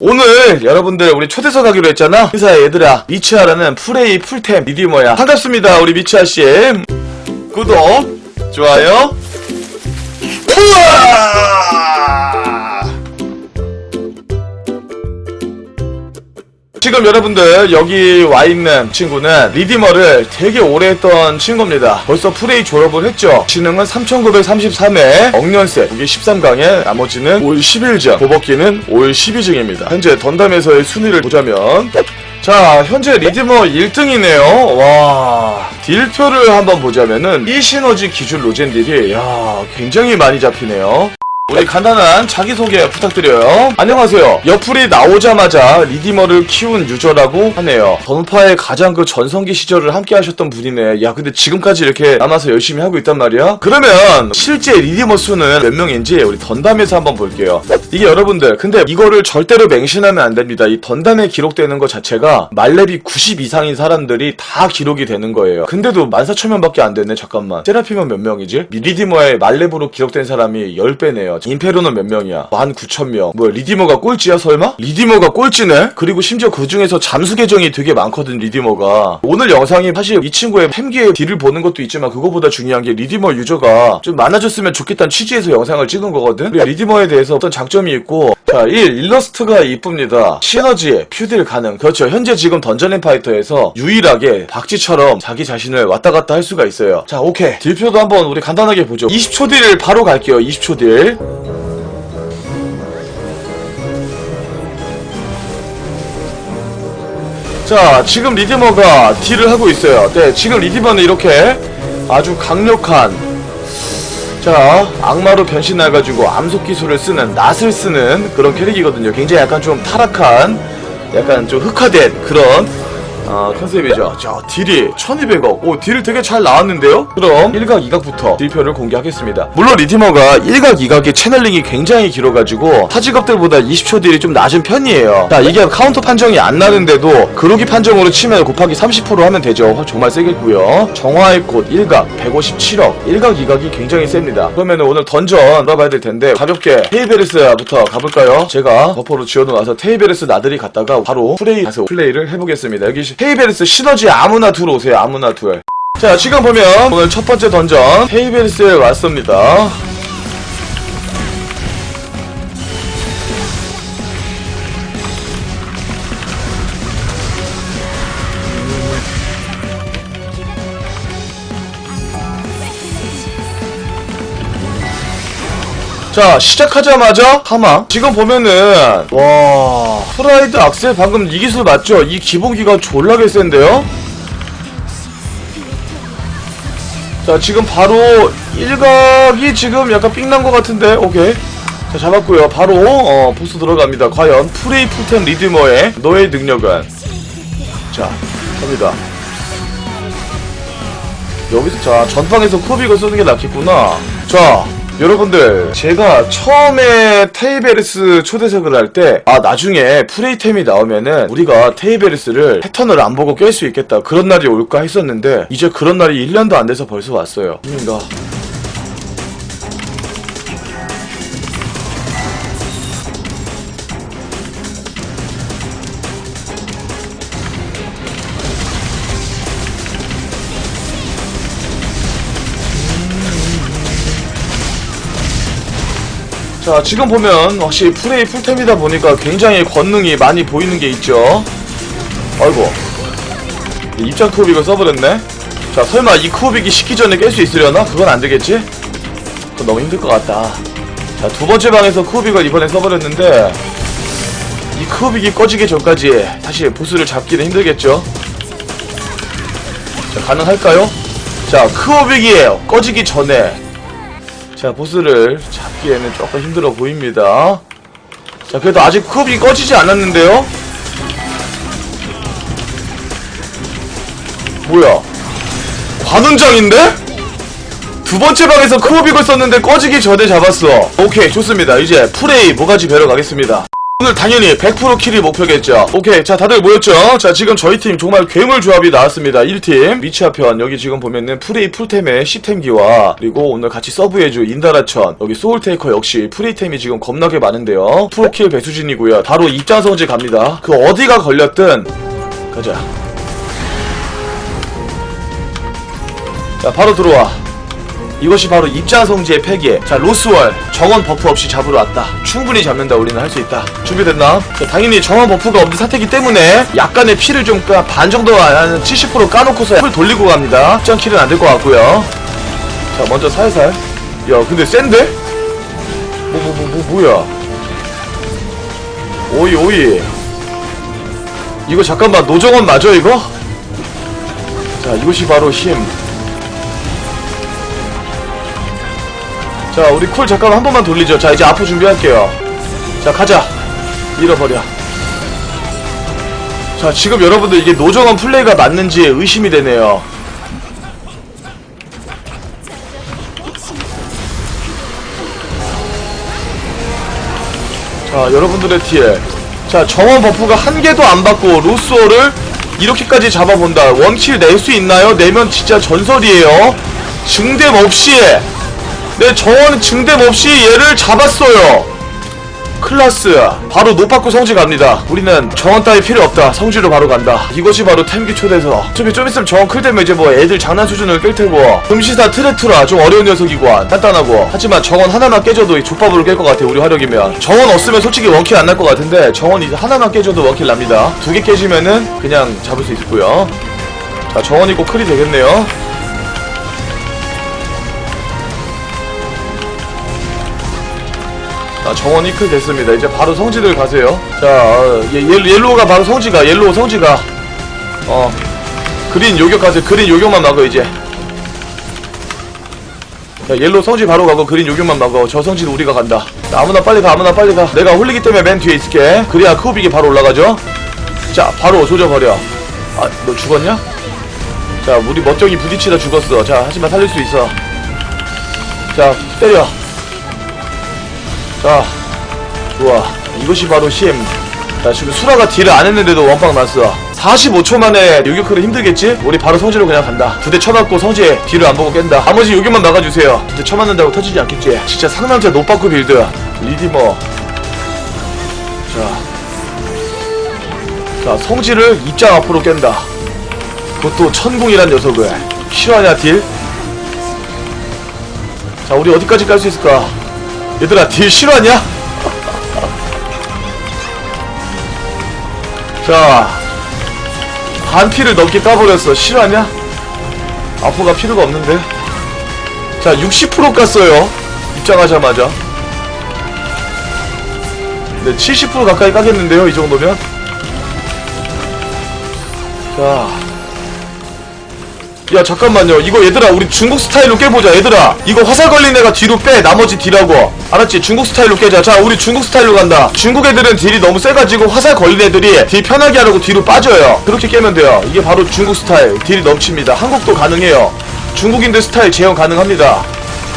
오늘 여러분들 우리 초대석 하기로 했잖아? 인사해 얘들아 미치아라는 프레이 풀템 리디머야? 반갑습니다 우리 미치아씨 구독 좋아요. 우와 지금 여러분들 여기 와 있는 친구는 리디머를 되게 오래 했던 친구입니다. 벌써 프레이 졸업을 했죠. 지능은 3933회, 억년생, 이게 13강에 나머지는 올 11점, 보복기는 올 12증입니다. 현재 던담에서의 순위를 보자면 자, 현재 리디머 1등이네요. 와. 딜표를 한번 보자면은 이 시너지 기준 로젠딜이 야, 굉장히 많이 잡히네요. 우리 간단한 자기소개 부탁드려요. 안녕하세요. 옆풀이 나오자마자 리디머를 키운 유저라고 하네요. 던파의 가장 그 전성기 시절을 함께 하셨던 분이네. 야, 근데 지금까지 이렇게 남아서 열심히 하고 있단 말이야? 그러면 실제 리디머 수는 몇 명인지 우리 던담에서 한번 볼게요. 이게 여러분들, 근데 이거를 절대로 맹신하면 안 됩니다. 이 던담에 기록되는 것 자체가 말렙이 90 이상인 사람들이 다 기록이 되는 거예요. 근데도 14,000명밖에 안 됐네. 잠깐만. 세라피면 몇 명이지? 리디머의 말렙으로 기록된 사람이 10배네요. 임페로는 몇 명이야? 19,000명. 뭐야, 리디머가 꼴찌야, 설마? 리디머가 꼴찌네? 그리고 심지어 그 중에서 잠수 계정이 되게 많거든, 리디머가. 오늘 영상이 사실 이 친구의 햄기의 딜을 보는 것도 있지만 그거보다 중요한 게 리디머 유저가 좀 많아졌으면 좋겠다는 취지에서 영상을 찍은 거거든? 리디머에 대해서 어떤 장점이 있고 자, 1. 일러스트가 이쁩니다. 시너지, 퓨딜 가능. 그렇죠. 현재 지금 던전앤 파이터에서 유일하게 박쥐처럼 자기 자신을 왔다 갔다 할 수가 있어요. 자, 오케이. 딜표도 한번 우리 간단하게 보죠. 20초 딜 바로 갈게요. 20초 딜. 자, 지금 리디머가 딜을 하고 있어요. 네, 지금 리디머는 이렇게 아주 강력한 자, 악마로 변신해가지고 암속 기술을 쓰는, 낫을 쓰는 그런 캐릭이거든요. 굉장히 약간 좀 타락한, 약간 좀 흑화된 그런, 어, 컨셉이죠. 자, 딜이 1200억. 오, 딜 되게 잘 나왔는데요? 그럼 1각, 2각부터 딜표를 공개하겠습니다. 물론 리디머가 1각, 2각의 채널링이 굉장히 길어가지고 타직업들보다 20초 딜이 좀 낮은 편이에요. 자, 이게 카운터 판정이 안 나는데도 그로기 판정으로 치면 곱하기 30% 하면 되죠. 정말 세겠고요. 정화의 꽃 1각 157억. 1각, 2각이 굉장히 셉니다. 그러면 오늘 던전 돌아봐야 될 텐데 가볍게 테이베르스부터 가볼까요? 제가 버퍼로 지어놓아서 테이베르스 나들이 갔다가 바로 플레이 가서 플레이를 해보겠습니다. 여기 시- 테이베르스 시너지 아무나 둘 오세요. 아무나 둘. 자, 지금 보면 오늘 첫 번째 던전 테이베르스에 왔습니다. 자 시작하자마자 하마. 지금 보면은 와 프라이드 악셀 방금 이 기술 맞죠? 이 기본기가 졸라게 센데요? 자 지금 바로 일각이 지금 약간 삥난 것 같은데? 오케이. 자 잡았고요. 바로 어, 보스 들어갑니다. 과연 프레이 풀템 리드머의 너의 능력은? 자 갑니다. 여기서 자 전방에서 코빅을 쓰는 게 낫겠구나. 자 여러분들 제가 처음에 테이베르스 초대석을 할 때 아 나중에 프레이템이 나오면은 우리가 테이베르스를 패턴을 안 보고 깰 수 있겠다. 그런 날이 올까 했었는데 이제 그런 날이 1년도 안 돼서 벌써 왔어요. 힘인가 자 지금 보면 확실히 프레이 풀템이다 보니까 굉장히 권능이 많이 보이는 게 있죠 아이고 입장 쿠빅을 써버렸네 자 설마 이 쿠빅이 식기 전에 깰 수 있으려나? 그건 안되겠지? 그건 너무 힘들 것 같다 자 두번째 방에서 쿠빅을 이번에 써버렸는데 이 쿠빅이 꺼지기 전까지 사실 보스를 잡기는 힘들겠죠 자 가능할까요? 자 크오빅이 꺼지기 전에 자 보스를 잡기에는 조금 힘들어 보입니다. 자 그래도 아직 컵이 꺼지지 않았는데요? 뭐야? 관훈장인데? 두 번째 방에서 크오빅을 썼는데 꺼지기 전에 잡았어. 오케이 좋습니다. 이제 프레이 모가지 배러 가겠습니다 오늘 당연히 100% 킬이 목표겠죠. 오케이. 자, 다들 모였죠? 자, 지금 저희 팀 정말 괴물 조합이 나왔습니다. 1팀. 위치화편. 여기 지금 보면은 프레이 풀템의 시템기와 그리고 오늘 같이 서브해줄 인다라천. 여기 소울테이커 역시 프레이템이 지금 겁나게 많은데요. 프로킬 배수진이고요. 바로 입장성지 갑니다. 그 어디가 걸렸든 가자. 자, 바로 들어와. 이것이 바로 입자성지의 폐기. 자, 로스월. 정원 버프 없이 잡으러 왔다. 충분히 잡는다. 우리는 할 수 있다. 준비됐나? 자, 당연히 정원 버프가 없는 사태이기 때문에 약간의 피를 좀 반 정도 한 70% 까놓고서 풀 돌리고 갑니다. 입장 킬은 안 될 것 같고요. 자, 먼저 살살. 야, 근데 센데? 뭐, 뭐, 뭐, 뭐, 뭐 야? 오이, 오이. 이거 잠깐만, 노정원 맞아, 이거? 자, 이것이 바로 힘. 자, 우리 쿨 잠깐 한 번만 돌리죠. 자, 이제 앞으로 준비할게요. 자, 가자. 잃어버려. 자, 지금 여러분들 이게 노정원 플레이가 맞는지 의심이 되네요. 자, 여러분들의 TL. 자, 정원 버프가 한 개도 안 받고 로스오를 이렇게까지 잡아본다. 원킬 낼 수 있나요? 내면 진짜 전설이에요. 증dem 없이 네, 정원 증dem 없이 얘를 잡았어요. 클라스 바로 노파쿠 성지 갑니다. 우리는 정원 따위 필요 없다. 성지로 바로 간다. 이것이 바로 템기 초대서. 어차피 좀 있으면 정원 클 때면 이제 뭐 애들 장난 수준을 깰 테고. 금시사 트레투라 좀 어려운 녀석이고 단단하고. 하지만 정원 하나만 깨져도 족밥으로 깰 것 같아 우리 화력이면. 정원 없으면 솔직히 원킬 안 날 것 같은데 정원 이제 하나만 깨져도 원킬 납니다. 두 개 깨지면은 그냥 잡을 수 있고요. 자 정원 있고 클이 되겠네요 자, 정원 이 클 됐습니다. 이제 바로 성지들 가세요. 자, 어, 예, 옐, 옐로우가 바로 성지가, 옐로우 성지가. 어, 그린 요격하세요. 그린 요격만 막어, 이제. 자, 옐로우 성지 바로 가고, 그린 요격만 막어. 저 성지는 우리가 간다. 자, 아무나 빨리 가, 아무나 빨리 가. 내가 홀리기 때문에 맨 뒤에 있을게. 그래야 크우빅이 바로 올라가죠. 자, 바로 조져버려. 아, 너 죽었냐? 자, 우리 멋쩡이 부딪히다 죽었어. 자, 하지만 살릴 수 있어. 자, 때려. 자, 좋아. 이것이 바로 CM. 자, 지금 수라가 딜을 안 했는데도 원빵 났어. 45초 만에 요격크를 힘들겠지? 우리 바로 성지로 그냥 간다. 두 대 쳐맞고 성지에 딜을 안 보고 깬다. 나머지 요격만 막아주세요. 두 대 쳐맞는다고 터지지 않겠지? 진짜 상남자 노빠꾸 빌드. 리디머. 자. 자, 성지를 입장 앞으로 깬다. 그것도 천궁이란 녀석을. 싫어하냐, 딜? 자, 우리 어디까지 깔 수 있을까? 얘들아 딜 실화냐? 자 반피를 넘게 까버렸어 실화냐? 아포가 필요가 없는데. 자 60% 깠어요. 입장하자마자. 네, 70% 가까이 까겠는데요 이 정도면? 자 야 잠깐만요. 이거 얘들아 우리 중국 스타일로 깨보자 얘들아. 이거 화살 걸린 애가 뒤로 빼. 나머지 딜하고. 알았지? 중국 스타일로 깨자. 자 우리 중국 스타일로 간다. 중국 애들은 딜이 너무 세가지고 화살 걸린 애들이 딜 편하게 하려고 뒤로 빠져요. 그렇게 깨면 돼요. 이게 바로 중국 스타일. 딜이 넘칩니다. 한국도 가능해요. 중국인들 스타일 재현 가능합니다.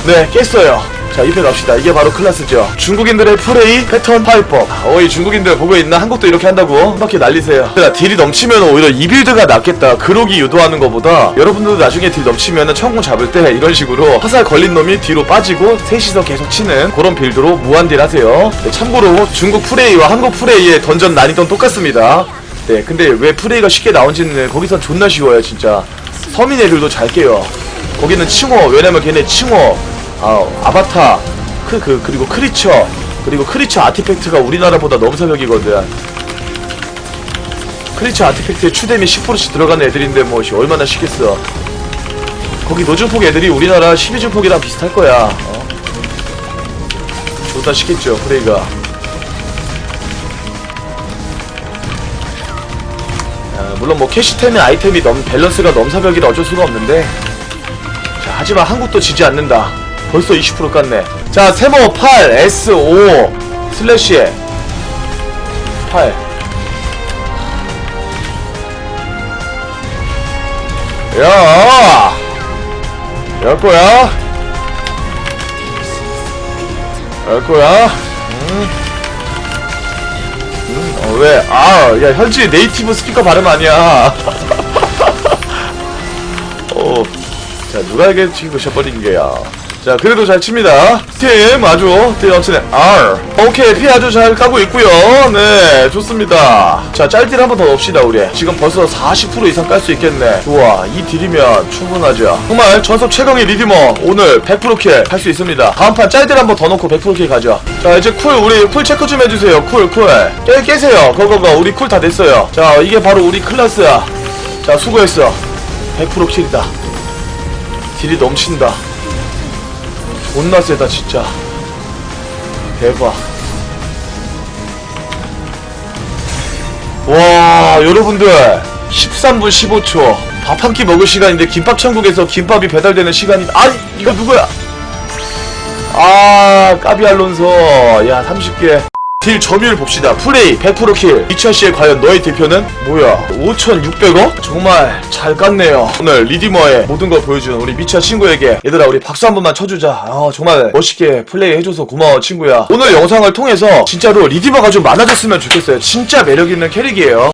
네 깼어요 자 입에 갑시다. 이게 바로 클라스죠. 중국인들의 플레이 패턴 파이법. 어이 중국인들 보고 있나? 한국도 이렇게 한다고? 한 바퀴 날리세요. 자, 딜이 넘치면 오히려 이 빌드가 낫겠다. 그러기 유도하는 것보다 여러분들도 나중에 딜 넘치면은 천공 잡을 때 이런 식으로 화살 걸린 놈이 뒤로 빠지고 셋이서 계속 치는 그런 빌드로 무한딜 하세요. 네, 참고로 중국 프레이와 한국 프레이의 던전 난이도는 똑같습니다. 네 근데 왜 프레이가 쉽게 나온지는 거기서 존나 쉬워요 진짜. 서민 애들도 잘 깨요. 거기는 칭호. 왜냐면 걔네 칭호 아, 아바타 그, 그 그리고 크리처 그리고 크리처 아티팩트가 우리나라보다 넘사벽이거든 크리처 아티팩트에 추뎀이 10%씩 들어가는 애들인데 뭐 씨, 얼마나 쉽겠어 거기 노준폭 애들이 우리나라 12준폭이랑 비슷할 거야 어? 좋다 싶겠죠 프레이가 아, 물론 뭐 캐시템의 아이템이 넘 밸런스가 넘사벽이라 어쩔 수가 없는데 자, 하지만 한국도 지지 않는다. 벌써 20% 깠네. 자, 세모 8, S5, 슬래시 8. 야! 열 거야? 열 거야? 응? 음, 어, 왜? 아, 야, 현지 네이티브 스피커 발음 아니야. 어, 자, 누가 이게 찍으셔버린 게야. 자, 그래도 잘 칩니다. 팀 아주, 팀 어치네. R. 오케이, 피 아주 잘 까고 있고요 네, 좋습니다. 자, 짤딜 한번 더 넣읍시다, 우리. 지금 벌써 40% 이상 깔 수 있겠네. 좋아, 이 딜이면 충분하죠. 정말 전속 최강의 리디머, 오늘 100%킬 할 수 있습니다. 다음 판 짤딜 한번 더 넣고 100%킬 가죠. 자, 이제 쿨, 우리 쿨 체크 좀 해주세요. 쿨, 쿨. 깨, 깨세요. 거거거, 우리 쿨 다 됐어요. 자, 이게 바로 우리 클라스야. 자, 수고했어. 100% 킬이다. 딜이 넘친다. 존나 세다 진짜. 대박. 와 여러분들 13분 15초 밥 한 끼 먹을 시간인데 김밥 천국에서 김밥이 배달되는 시간이 아니 이거 누구야? 아 까비 알론소 야 30개 딜 점유율 봅시다. 플레이 100%킬. 이천씨의 과연 너의 대표는? 뭐야? 5600원? 정말 잘 깠네요. 오늘 리디머의 모든 걸 보여준 우리 미차 친구에게 얘들아 우리 박수 한 번만 쳐주자. 아 정말 멋있게 플레이 해줘서 고마워 친구야. 오늘 영상을 통해서 진짜로 리디머가 좀 많아졌으면 좋겠어요. 진짜 매력있는 캐릭이에요